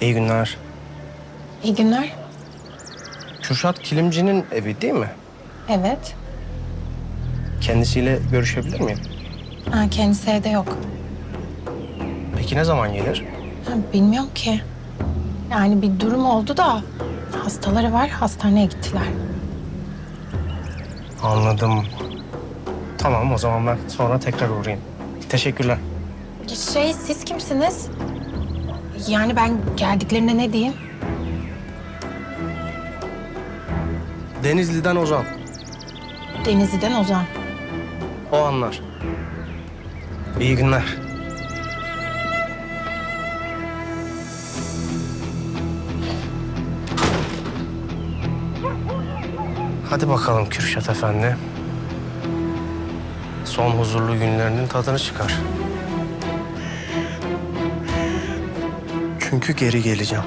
İyi günler. İyi günler. Kürşat Kilimci'nin evi değil mi? Evet. Kendisiyle görüşebilir miyim? Ha, kendisi evde yok. Peki ne zaman gelir? Ha, bilmiyorum ki. Yani bir durum oldu da hastaları var hastaneye gittiler. Anladım. Tamam o zaman ben sonra tekrar uğrayayım. Teşekkürler. Şey siz kimsiniz? Yani ben geldiklerinde ne diyeyim? Denizli'den Ozan. Denizli'den Ozan. O anlar. İyi günler. Hadi bakalım Kürşat Efendi. Son huzurlu günlerinin tadını çıkar. Çünkü geri geleceğim.